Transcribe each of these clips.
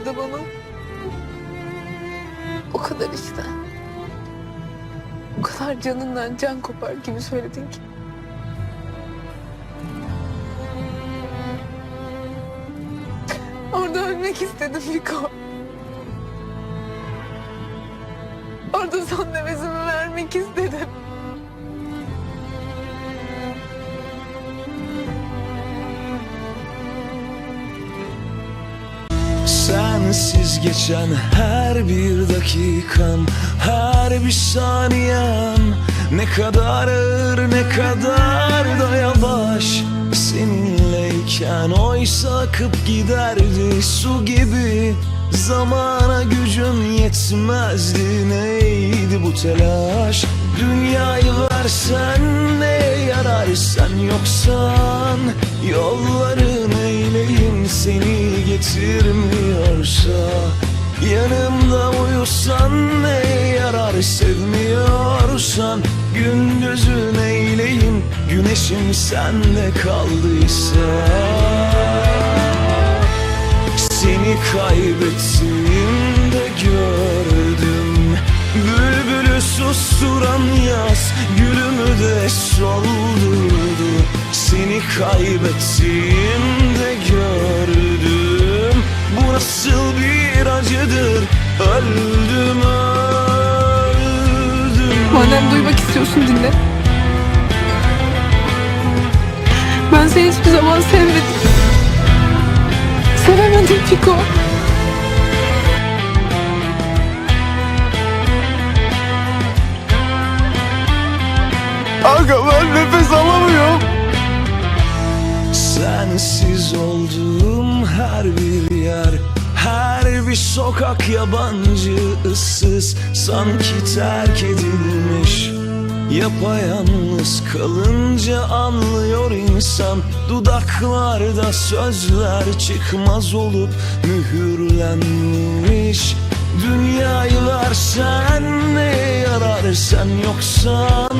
orada bana. O kadar işte. O kadar canından can kopar gibi söyledin ki. Orada ölmek istedim Fiko. Orada son nefesimi vermek istedim. Sensiz geçen her bir dakikam Her bir saniyen Ne kadar ağır ne kadar da yavaş. Seninleyken oysa akıp giderdi su gibi. Zamana gücüm yetmezdi neydi bu telaş? Dünyayı versen ne yarar sen yoksan eyleyim seni getirmiyorsa Yanımda uyusan ne yarar sevmiyorsan Gündüzün eyleyim güneşim sende kaldıysa. Seni kaybettiğimde susturan yaz Gülümü de soldurdu Seni kaybettiğimde gördüm Bu nasıl bir acıdır Öldüm öldüm Madem duymak istiyorsun dinle. Ben seni hiçbir zaman sevmedim. Sevemedim Fiko. Her bir yer Her bir sokak yabancı ıssız Sanki terk edilmiş. Yapayalnız kalınca anlıyor insan Dudaklarda sözler çıkmaz olup mühürlenmiş. Dünyayı versen ne yarar sen yoksan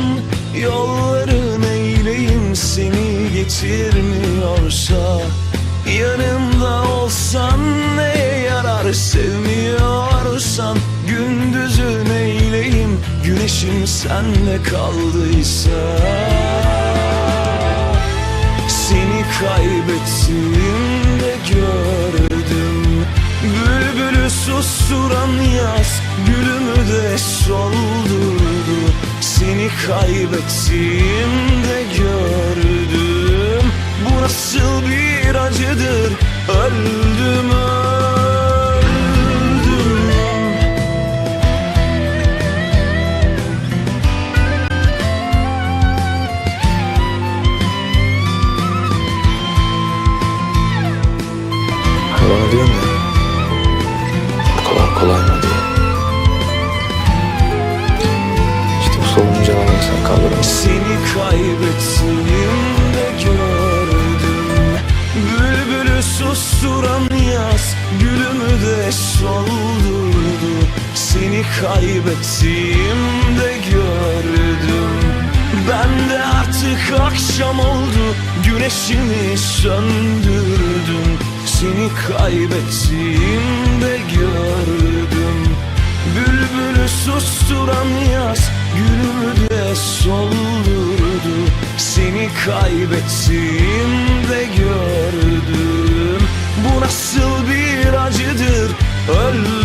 Yolların eyleyim seni getirmiyorsa. Yanımda olsan ne yarar sevmiyorsan? Gündüzün eyleyim güneşim sende kaldıysa? Seni kaybettiğimde gördüm. Bülbülü susturan yaz Gülümü de soldurdu. Seni kaybettiğimde gördüm. Bu nasıl bir acıdır? Öldüm Bana diyorum ya Bu kadar kolay mı diye İşte bu solunca alanı sen kaldıramazsın Seni kaybettiğimde gördüm. Bülbülü susturan yaz Gülümü de soldurdu. Seni kaybettiğimde gördüm. Ben de artık akşam oldu Güneşimi söndürdüm Seni kaybettiğimde gördüm. Bülbülü susturan yaz Gülümü de soldurdu Seni kaybettiğimde gördüm. Bu nasıl bir acıdır? Öldüm